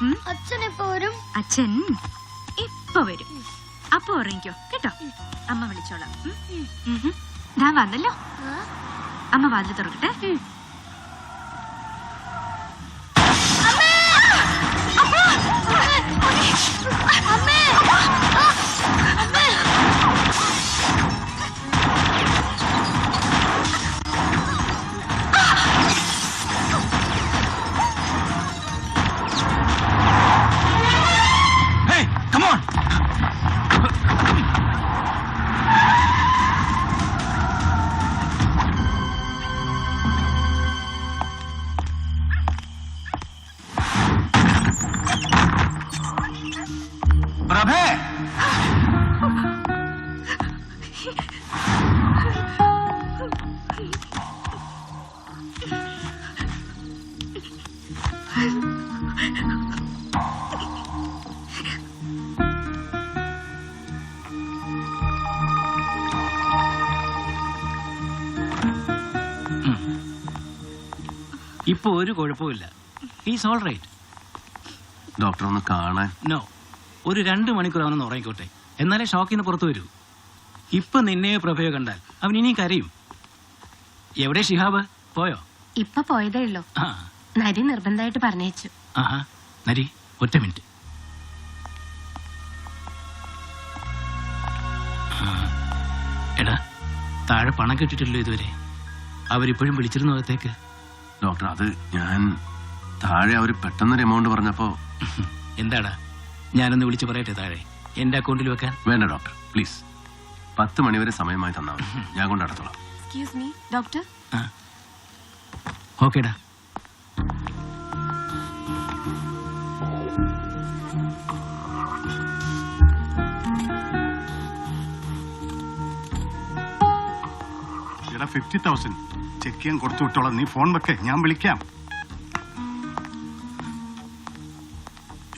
അച്ഛൻ എപ്പോ വരും? അച്ഛൻ ഇപ്പൊ വരും. അപ്പൊ ഉറങ്ങിക്കോ കേട്ടോ? അമ്മ വിളിച്ചോളാം. ഞാൻ വന്നല്ലോ? അമ്മ വാതിൽ തുറക്കട്ടെ. അമ്മേ! അമ്മേ! ഒരു കുഴപ്പമില്ല ഈസ് ഓൾ റൈറ്റ് ഡോക്ടർ ഒന്ന് കാണാൻ. നോ ഒരു രണ്ട് മണിക്കൂർ അവനൊന്ന് ഉറങ്ങിക്കോട്ടെ. എന്നാലേ ഷോക്കിൽ നിന്ന് പുറത്തു വരൂ. ഇപ്പൊ നിന്നെ പ്രഭയോ കണ്ടാൽ അവൻ ഇനിയും കരയും. എവിടെ ഷിഹാബ്? പോയോ? ഇപ്പൊ പോയതേ ഉള്ളൂ. ആ. നരി നിർബന്ധമായിട്ട് പറഞ്ഞേച്ചു ആഹാ. നരി ഒറ്റ മിനിറ്റ്. ആ, എടാ താഴെ പണം കിട്ടിയിട്ടില്ലല്ലോ ഇതുവരെ. അവരിപ്പോഴും വിളിച്ചിരുന്നു അകത്തേക്ക് ഡോക്ടർ അത് ഞാൻ താഴെ അവർ പെട്ടെന്നൊരു എമൗണ്ട് പറഞ്ഞപ്പോ എന്താടാ? ഞാനൊന്ന് വിളിച്ചു പറയട്ടെ താഴെ? എന്റെ അക്കൗണ്ടിൽ വെക്കാൻ? വേണ്ട ഡോക്ടർ പ്ലീസ് പത്ത് മണിവരെ സമയമായി തന്നാൽ മതി. ഞാൻ കൊണ്ട് നടത്തോളാം. എക്സ്ക്യൂസ് മീ ഡോക്ടർ ഓക്കേടാ. ഫിഫ്റ്റി തൗസൻഡ് ചെക്ക് ചെയ്യാൻ കൊടുത്തു വിട്ടോളാം. നീ ഫോൺ വെക്കേ ഞാൻ വിളിക്കാം.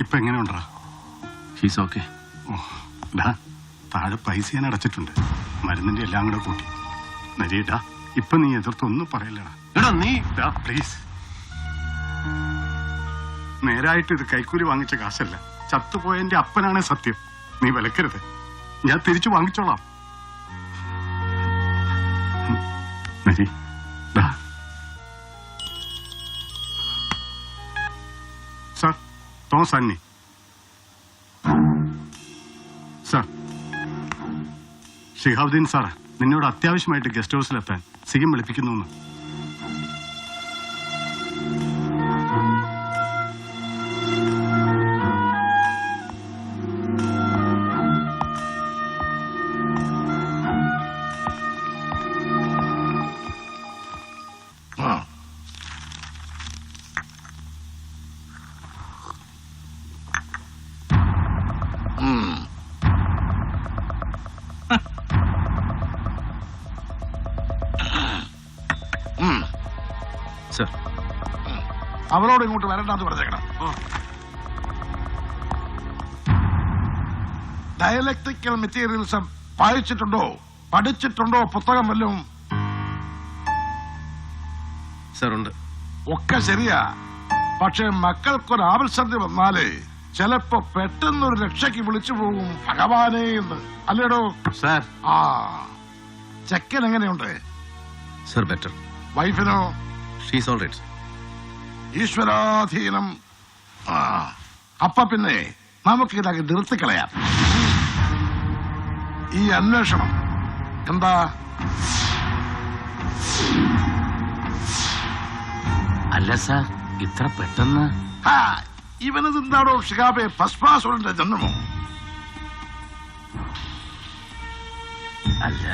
ഇപ്പൊ എങ്ങനെയുണ്ടാ ഹീസ് ഓക്കെ ഓ ഡാ താഴെ പൈസ ഞാൻ അടച്ചിട്ടുണ്ട്. മരുന്നിന്റെ എല്ലാം കൂടെ കൂട്ടി. നരിയടാ ഇപ്പൊ നീ എതിർത്തൊന്നും പറയല്ലടാ. എടാ നീ ഡാ പ്ലീസ് നേരായിട്ട് ഇത് കൈക്കൂലി വാങ്ങിച്ച കാശല്ല. ചത്തുപോയന്റെ അപ്പനാണ് സത്യം. നീ വിലക്കരുത്. ഞാൻ തിരിച്ചു വാങ്ങിച്ചോളാം. നരി തോമസ് അന്നി സാർ ഷിഹാബുദ്ദീൻ സാർ നിന്നോട് അത്യാവശ്യമായിട്ട് ഗസ്റ്റ് ഹൗസിലെത്താൻ സിഗം വിളിപ്പിക്കുന്നു അവരോട് ഇങ്ങോട്ട് വരണ്ടെന്ന് പറഞ്ഞേക്കണം. ഡയലക്ട്രിക്കൽ മെറ്റീരിയൽസ് വായിച്ചിട്ടുണ്ടോ? പഠിച്ചിട്ടുണ്ടോ? പുസ്തകം വല്ലതും? സർ ഉണ്ട്. ഒക്കെ ശരിയാ. പക്ഷെ മക്കൾക്കൊരു ആവശ്യത്തിൽ വന്നാലേ ചിലപ്പോ പെട്ടെന്നൊരു രക്ഷയ്ക്ക് വിളിച്ചു പോകും ഭഗവാനേ എന്ന്. അല്ലേടോ? സാർ ആ. ചെക്കൻ എങ്ങനെയുണ്ട്? സർ ബെറ്റർ വൈഫിനോ ഷീസ് ഓൾ റൈറ്റ് ഈശ്വരാധീനം. ആ അപ്പ പിന്നെ നമുക്ക് ഇതൊക്കെ നിർത്തിക്കളയാം ഈ അന്വേഷണം എന്താ? അല്ല സാർ ഇത്ര പെട്ടെന്ന്? ഹാ, ഇവനത് എന്താണോ ഷികാബെ ഭസ്മാസുരന്റെ ജന്മമോ? അല്ല.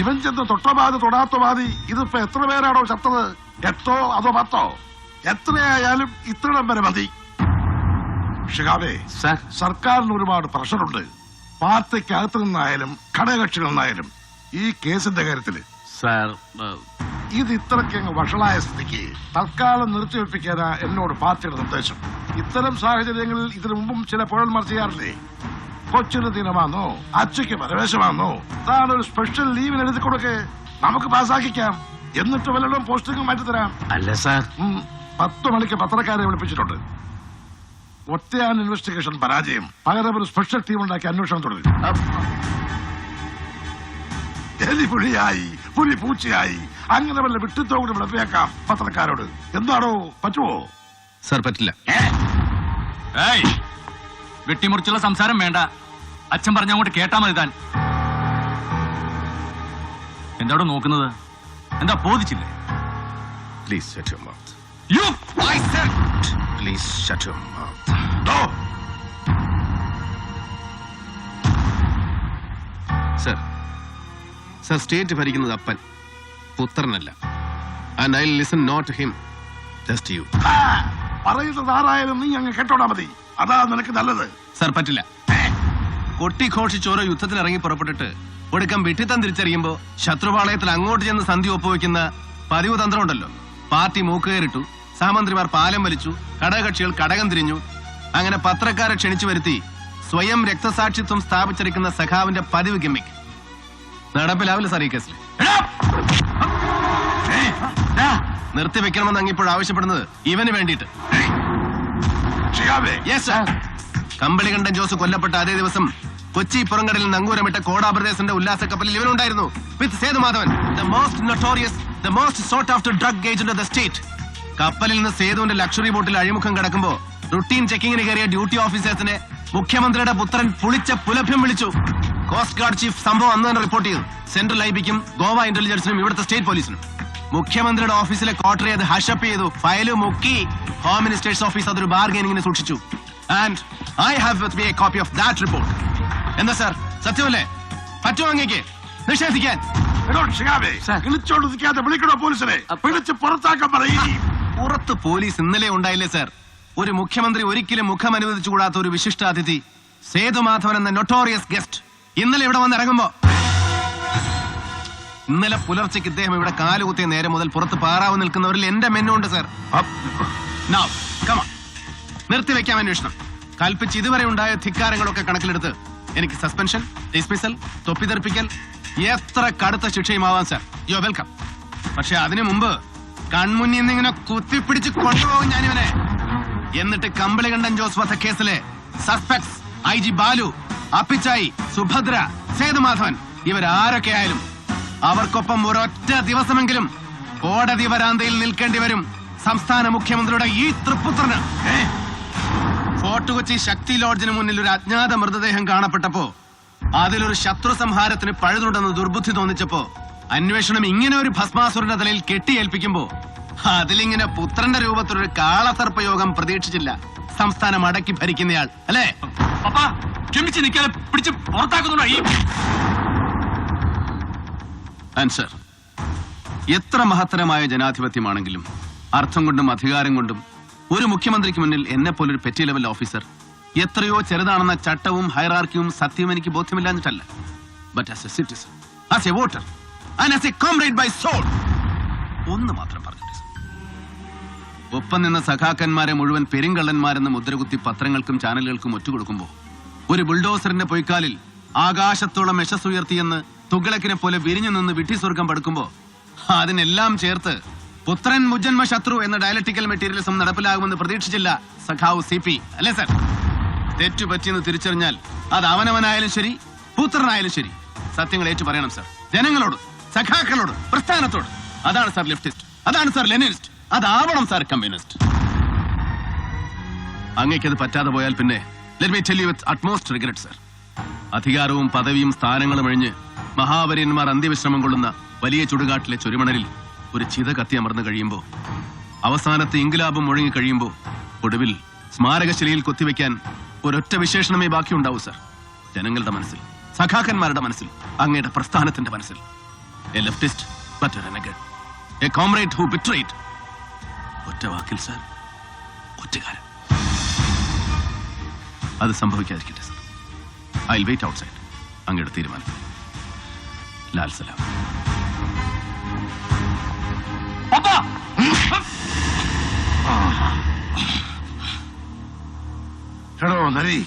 ഇവൻ ചെന്ന് തൊട്ടപാതി തൊടാത്തപാതി ഇതിപ്പോ എത്ര പേരാണോ ചത്തത്? എട്ടോ അതോ പത്തോ? എത്രയായാലും ഇത്രയും വരെ മതി. സാർ. സർക്കാരിന് ഒരുപാട് പ്രഷറുണ്ട്. പാർട്ടിക്കകത്ത് നിന്നായാലും ഘടകകക്ഷികളിൽ നിന്നായാലും ഈ കേസിന്റെ കാര്യത്തിൽ. സാർ ഇത് ഇത്രയ്ക്ക് അങ്ങ് വഷളായ സ്ഥിതിക്ക് തൽക്കാലം നിർത്തിവെപ്പിക്കാനാ എന്നോട് പാർട്ടിയുടെ നിർദ്ദേശം. ഇത്തരം സാഹചര്യങ്ങളിൽ ഇതിനു മുമ്പും ചില പുഴന്മാർ ചെയ്യാറില്ലേ? കൊച്ചിന് ദിനമാണോ അച്ഛയ്ക്ക് പരവേശമാണോ താൻ ഒരു സ്പെഷ്യൽ ലീവിന് എഴുതി കൊടുക്കേ നമുക്ക് പാസ്സാക്കിക്കാം. എന്നിട്ട് വല്ലതും പോസ്റ്റിംഗ് മാറ്റിത്തരാം അല്ല സാർ. പത്ത് മണിക്ക് പത്രക്കാരെ വിളിപ്പിച്ചിട്ടുണ്ട്. ഒറ്റയാൻ ഇൻവെസ്റ്റിഗേഷൻ പരാജയം. പകരം ഒരു സ്പെഷ്യൽ ടീം ഉണ്ടാക്കി അന്വേഷണം തുടങ്ങി. എലി പുലിയായി പുലി പൂച്ചയായി അങ്ങനെ വല്ല വിട്ടിത്തോ കൂടി വിളപ്പിയേക്കാം പത്രക്കാരോട്. എന്താണോ പറ്റുമോ സാർ പറ്റില്ല. വെട്ടിമുറിച്ചുള്ള സംസാരം വേണ്ട. അച്ഛൻ പറഞ്ഞ അങ്ങോട്ട് കേട്ടാ മതി താൻ. എന്താണോ നോക്കുന്നത്? എന്താ ബോധിച്ചില്ലേ? Please shut your mouth you I said please shut your mouth Dr, sir sir state ഭരിക്കുന്നത് അപ്പൻ. പുത്രനല്ല. And I listen not him just you പറയുന്നത് ആരായാലും നീ അങ്ങ് കേട്ടോടാ മതി. അതാ നിനക്ക് നല്ലത്. സർ പറ്റില്ല. കൊട്ടിഘോഷിച്ച് ഓരോ യുദ്ധത്തിൽ ഇറങ്ങി പുറപ്പെട്ടിട്ട് ഒടുക്കം വെട്ടിത്തം തിരിച്ചറിയുമ്പോ ശത്രുപാളയത്തിൽ അങ്ങോട്ട് ചെന്ന് സന്ധി ഒപ്പുവെക്കുന്ന പതിവ് തന്ത്രമുണ്ടല്ലോ. പാർട്ടി മൂക്കുകയറിട്ടു സഹമന്ത്രിമാർ പാലം വലിച്ചു. ഘടകകക്ഷികൾ കടകം തിരിഞ്ഞു. അങ്ങനെ പത്രക്കാരെ ക്ഷണിച്ചു വരുത്തി സ്വയം രക്തസാക്ഷിത്വം സ്ഥാപിച്ചിരിക്കുന്ന സഖാവിന്റെ പതിവ് ഗിമ്മിക് നടപ്പിലാവില്ല സാർ ഈ കേസിൽ. നിർത്തിവെക്കണമെന്ന് അങ്ങിപ്പോൾ ആവശ്യപ്പെടുന്നത് ഇവന് വേണ്ടിയിട്ട്. കമ്പളി കണ്ടൻ ജോസ് കൊല്ലപ്പെട്ട അതേ ദിവസം കൊച്ചി പുറങ്കടലിൽ നങ്കൂരമിട്ട കോടാപ്രദേശന്റെ ഉല്ലാസ കപ്പലിൽ ഇവനുണ്ടായിരുന്നു with Sethumadhavan. The most notorious the most sought after drug agent of the state കപ്പലിൽ നിന്ന് സേതുവിന്റെ ലക്ഷറി ബോട്ടിൽ അഴിമുഖം കടക്കുമ്പോ റുട്ടീൻ ചെക്കിങ്ങിന് കയറിയ ഡ്യൂട്ടി ഓഫീസേഴ്സിനെ മുഖ്യമന്ത്രിയുടെ പുത്രൻ പുളിച്ച പുലഭ്യം വിളിച്ചു. കോസ്റ്റ് ഗാർഡ് ചീഫ് സംഭവം അന്ന് തന്നെ റിപ്പോർട്ട് ചെയ്തു. സെൻട്രൽ ഐബിക്കും ഗോവ ഇന്റലിജൻസിനും ഇവിടുത്തെ സ്റ്റേറ്റ് പോലീസിനും മുഖ്യമന്ത്രിയുടെ ഓഫീസിലെ ക്വാർട്ടറി അത് ഹഷപ്പ് ചെയ്തു. ഫയൽ മുക്കി. ഹോം മിനിസ്റ്റേഴ്സ് ഓഫീസ് അതൊരു ബാർഗൈനിങ്ങിന് സൂക്ഷിച്ചു. And I have with me a copy of that report എന്താ സാർ? സത്യമല്ലേ? പറ്റുമോ അങ്ങേക്ക്? നിഷേധിക്കാൻ. എടോ ഷിഹാബേ വിളിക്കണോ പോലീസിനെ? പുറത്താക്കാൻ പറയും. പുറത്ത് പോലീസ് ഇന്നലെ ഉണ്ടായില്ലേ സാർ? ഒരു മുഖ്യമന്ത്രി ഒരിക്കലും മുഖം അനുവദിച്ചുകൂടാത്ത ഒരു വിശിഷ്ടാതിഥി സേതുമാധവൻ എന്ന നൊട്ടോറിയസ് ഗസ്റ്റ് ഇന്നലെ ഇവിടെ വന്ന് ഇറങ്ങുമ്പോ. ഇന്നലെ പുലർച്ചയ്ക്ക് ഇദ്ദേഹം ഇവിടെ കാലുകുത്തിയ നേരം മുതൽ പുറത്ത് പാറാവ് നിൽക്കുന്നവരിൽ എന്റെ മെന്നുണ്ട് സാർ. Now, come on. നിർത്തിവെക്കാം അന്വേഷണം. കൽപ്പിച്ച് ഇതുവരെ ഉണ്ടായ ധിക്കാരങ്ങളൊക്കെ കണക്കിലെടുത്ത് എനിക്ക് സസ്പെൻഷൻ ഡിസ്മിസൽ തൊപ്പിതെറിപ്പിക്കൽ എത്ര കടുത്ത ശിക്ഷയുമാവാം സർ യു വെൽക്കം പക്ഷെ അതിനു മുമ്പ് കൺമുന്നിൽ നിന്ന് ഇങ്ങനെ കുത്തിപ്പിടിച്ച് കൊണ്ടുപോകും ഞാനിവനെ. എന്നിട്ട് Kambalikandan Jose വധക്കേസിലെ suspects I G Balu Appichayi Subhadra Sethumadhavan ഇവരാരൊക്കെ ആയാലും അവർക്കൊപ്പം ഒരൊറ്റ ദിവസമെങ്കിലും കോടതി വരാന്തയിൽ നിൽക്കേണ്ടി വരും സംസ്ഥാന മുഖ്യമന്ത്രിയുടെ ഈ തൃപ്പുത്രന്? ഫോർട്ട് കൊച്ചി ശക്തി ലോഡ്ജിന് മുന്നിൽ ഒരു അജ്ഞാത മൃതദേഹം കാണപ്പെട്ടപ്പോ അതിലൊരു ശത്രു സംഹാരത്തിന് പഴുതുണ്ടെന്ന് ദുർബുദ്ധി തോന്നിച്ചപ്പോ അന്വേഷണം ഇങ്ങനെ ഒരു ഭസ്മാസുരന്റെ തലയിൽ കെട്ടിയേൽപ്പിക്കുമ്പോ അതിലിങ്ങനെ പുത്രന്റെ രൂപത്തിലൊരു കാളസർപ്പയോഗം പ്രതീക്ഷിച്ചില്ല. സംസ്ഥാനം അടക്കി ഭരിക്കുന്നയാൾ അല്ലേ? പപ്പാ ക്ഷമിച്ച് നിൽക്കാതെ പിടിച്ച് പുറത്താക്കുന്നുണ്ടോ ആൻസർ എത്ര മഹത്തരമായ ജനാധിപത്യമാണെങ്കിലും അർത്ഥം കൊണ്ടും അധികാരം കൊണ്ടും ഒരു മുഖ്യമന്ത്രിക്ക് മുന്നിൽ എന്നെ പോലൊരു പെറ്റി ലെവൽ ഓഫീസർ എത്രയോ ചെറുതാണെന്ന ചട്ടവും ഹൈറാർക്കിയും സത്യവും എനിക്ക് ബോധ്യമില്ലാഞ്ഞിട്ടല്ല. But as a citizen as a voter and a comrade by soul ഒന്ന് മാത്രം പറഞ്ഞിട്ട് ഒപ്പം നിന്ന സഖാക്കന്മാരെ മുഴുവൻ പെരുങ്കള്ളന്മാരെന്ന് മുദ്രകുത്തി പത്രങ്ങൾക്കും ചാനലുകൾക്കും ഒറ്റുകൊടുക്കുമ്പോൾ ഒരു ബുൾഡോസറിന്റെ പൊയ്ക്കാലിൽ ആകാശത്തോളം യശസ്സുയർത്തിയെന്ന് തുകളക്കിനെ പോലെ വിരിഞ്ഞു നിന്ന് വിഡ്ഢിസ്വർഗം പടുക്കുമ്പോൾ അതിനെല്ലാം ചേർത്ത് പുത്രൻ മുജന്മ ശത്രു എന്ന ഡയലക്ടിക്കൽ മെറ്റീരിയലിസം നടപ്പിലാകുമെന്ന് പ്രതീക്ഷിച്ചില്ല സഖാവ് സി പി. അല്ലേ സർ തെറ്റുപറ്റിയെന്ന് തിരിച്ചറിഞ്ഞാൽ അത് അവനവനായാലും ശരി പുത്രനായാലും ശരി. സത്യങ്ങൾ ഏറ്റു പറയണം സർ ജനങ്ങളോട് സഖാക്കളോട് പ്രസ്ഥാനത്തോട്. അതാണ് സാർ ലെഫ്റ്റിസ്റ്റ് അതാണ് സാർ ലെനിനിസ്റ്റ് അതാവണം സാർ കമ്മ്യൂണിസ്റ്റ് അങ്ങേക്കത് പറ്റാതെ പോയാൽ പിന്നെ let me tell you with regret sir അധികാരവും പദവിയും സ്ഥാനങ്ങളും ഒഴിഞ്ഞ് മഹാവര്യന്മാർ അന്ത്യവിശ്രമം കൊള്ളുന്ന വലിയ ചുടുകാട്ടിലെ ചുരുമണലിൽ ഒരു ചിത കത്തി അമർന്നു കഴിയുമ്പോൾ അവസാനത്തെ ഇംഗ്ലാബും മുഴങ്ങി കഴിയുമ്പോൾ ഒടുവിൽ സ്മാരകശിലയിൽ കൊത്തിവെക്കാൻ ഒരൊറ്റ വിശേഷണമേ ബാക്കിയുണ്ടാവൂ സർ. ജനങ്ങളുടെ മനസ്സിൽ സഖാക്കന്മാരുടെ മനസ്സിൽ അങ്ങയുടെ പ്രസ്ഥാനത്തിന്റെ മനസ്സിൽ. A leftist a comrade who betrayed. ഒറ്റ വാക്കിൽ സർ. ഒറ്റകാരൻ അത് സംഭവിക്കാതിരിക്കട്ടെ sir. I wait outside അങ്ങയുടെ തീരുമാനം. ലാൽ സലാം. എടോ നരി.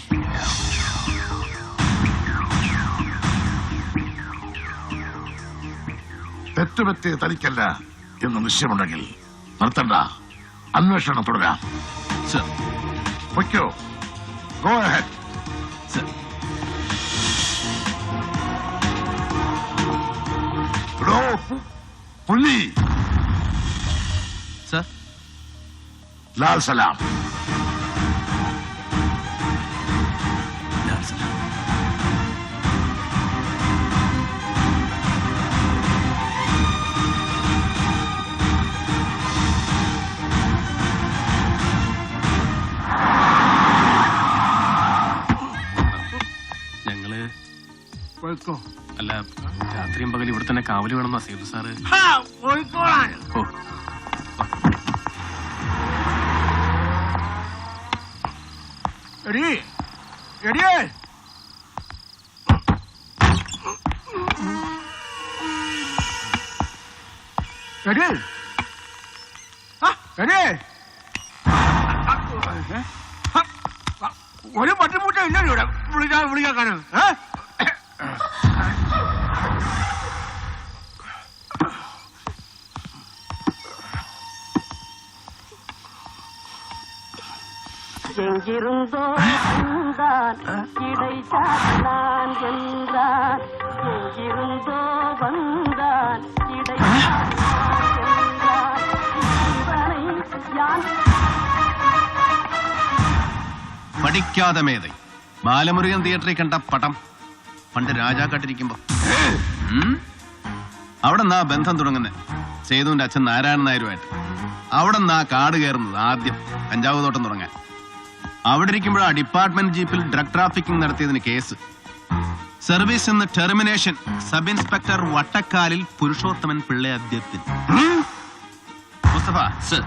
തെറ്റുപറ്റിയ തനിക്കല്ല എന്ന് നിശ്ചയമുണ്ടെങ്കിൽ നിർത്തണ്ട. അന്വേഷണം തുടരാം. പൊയ്ക്കോ. Go ahead sir. എടോ, പു- പുലി ലാൽ സലാം. അല്ല രാത്രിയും പകൽ ഇവിടെ തന്നെ കാവൽ വേണം സേതു സാറ്. ഓ എടി എടി ഒരു പട്ടിപ്പൂട്ട ഇല്ലല്ലോ ഇവിടെ വിളിക്കാൻ വിളിക്കാക്കാന് எங்கிருந்தோ வந்தான் இடை சாத்தினான் என்றான் எங்கிருந்தோ வந்தான் இடை പഠിക്കാതെ മേധൈ ബാലമുരുകൻ തിയേറ്ററിൽ കണ്ട പടം. പണ്ട് രാജാക്കാട്ടിരിക്കുമ്പോ? അവിടെ നിന്നാ ബന്ധം തുടങ്ങുന്നത് സേതുവിന്റെ അച്ഛൻ നാരായണൻ നായരുമായിട്ട്. അവിടെ നിന്നാ കാട് കയറുന്നത് ആദ്യം. കഞ്ചാവ് തോട്ടം തുടങ്ങാൻ. അവിടെ ഇരിക്കുമ്പോഴാ ഡിപ്പാർട്ട്മെന്റ് ജീപ്പിൽ ഡ്രഗ് ട്രാഫിക്കിംഗ് നടത്തിയതിന് കേസ്. സർവീസ് എന്ന് termination. Sub inspector Vattakkalil Purushothaman Pillai അധ്യക്ഷൻ മുസ്തഫ സർ.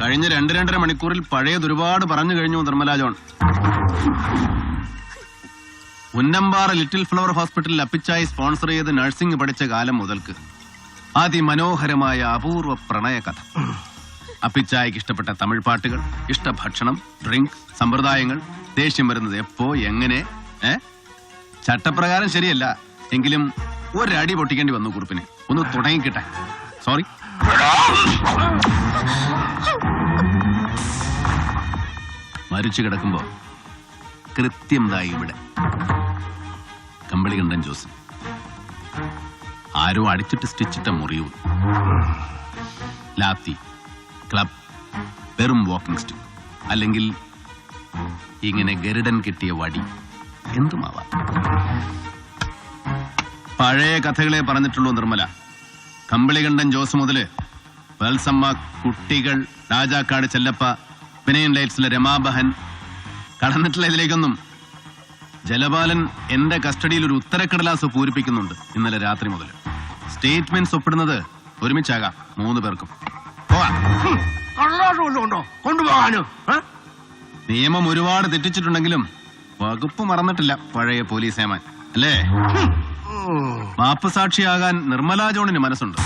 കഴിഞ്ഞ രണ്ട് രണ്ടര മണിക്കൂറിൽ പഴയത് ഒരുപാട് പറഞ്ഞു കഴിഞ്ഞു നിർമ്മലാജോൺ ഉന്നമ്പാറ ലിറ്റിൽ ഫ്ലവർ ഹോസ്പിറ്റലിൽ അപ്പിച്ചായി സ്പോൺസർ ചെയ്ത് നഴ്സിംഗ് പഠിച്ച കാലം മുതൽക്ക്. അതിമനോഹരമായ അപൂർവ പ്രണയ കഥ അപ്പിച്ചായ്ക്ക് ഇഷ്ടപ്പെട്ട തമിഴ് പാട്ടുകൾ ഇഷ്ടഭക്ഷണം ഡ്രിങ്ക് സമ്പ്രദായങ്ങൾ ദേഷ്യം വരുന്നത് എപ്പോ എങ്ങനെ ഏ? ചട്ടപ്രകാരം ശരിയല്ല. എങ്കിലും ഒരടി പൊട്ടിക്കേണ്ടി വന്നു കുറിപ്പിന്. ഒന്ന് തുടങ്ങിക്കിട്ടെ. സോറി മരിച്ചു കിടക്കുമ്പോ കൃത്യം ഇവിടെ ഇവിടെ. കമ്പളികണ്ഠൻ ജോസ്. ആരോ അടിച്ചിട്ട് സ്റ്റിച്ചിട്ട മുറിയൂ ലാത്തി ക്ലബ് വെറും വാക്കിംഗ് സ്റ്റിക്ക് അല്ലെങ്കിൽ ഇങ്ങനെ ഗരുഡൻ കിട്ടിയ വടി. എന്തുമാവാം? പഴയ കഥകളെ പറഞ്ഞിട്ടുള്ളൂ നിർമ്മല. കമ്പിളികണ്ഠൻ ജോസ് മുതൽ വത്സമ്മ കുട്ടികൾ രാജാക്കാട് ചെല്ലപ്പ പിനയൻ ലൈറ്റ്സിലെ രമാബഹൻ. കടന്നിട്ടുള്ള ഇതിലേക്കൊന്നും ജലപാലൻ എന്റെ കസ്റ്റഡിയിൽ ഒരു ഉത്തരക്കടലാസ് പൂരിപ്പിക്കുന്നുണ്ട് ഇന്നലെ രാത്രി മുതൽ സ്റ്റേറ്റ്മെന്റ്സ് ഒപ്പിടുന്നത് ഒരുമിച്ചാകാം മൂന്ന് പേർക്കും? നിയമം ഒരുപാട് തെറ്റിച്ചിട്ടുണ്ടെങ്കിലും വകുപ്പ് മറന്നിട്ടില്ല പഴയ പോലീസ് ഏമാൻ അല്ലേ? മാപ്പ് സാക്ഷിയാകാൻ നിർമ്മല ജോണിന് മനസ്സുണ്ട്.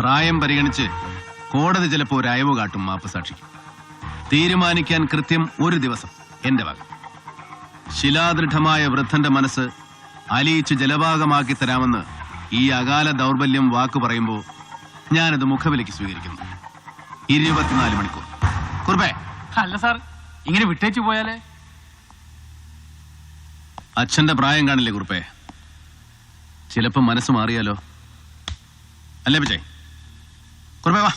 പ്രായം പരിഗണിച്ച് കോടതി ചിലപ്പോൾ ഒരു അയവ് കാട്ടും മാപ്പ് സാക്ഷിക്ക് തീരുമാനിക്കാൻ കൃത്യം ഒരു ദിവസം എന്റെ വക. ശിലാദൃഢമായ വൃദ്ധന്റെ മനസ്സ് അലിയിച്ച് ജലഭാഗമാക്കി തരാമെന്ന് ഈ അകാല ദൗർബല്യം വാക്കു പറയുമ്പോൾ ഞാനത് മുഖവിലേക്ക് സ്വീകരിക്കുന്നു. ഇരുപത്തിനാല് മണിക്കൂർ. കുർബേ. അല്ല സാർ ഇങ്ങനെ വിട്ടേച്ചു പോയാലേ? അച്ഛന്റെ പ്രായം കാണില്ലേ കുറുപ്പേ? ചിലപ്പോ മനസ്സ് മാറിയാലോ? അല്ലേ വിജയ്? കുറുപ്പേ വാ.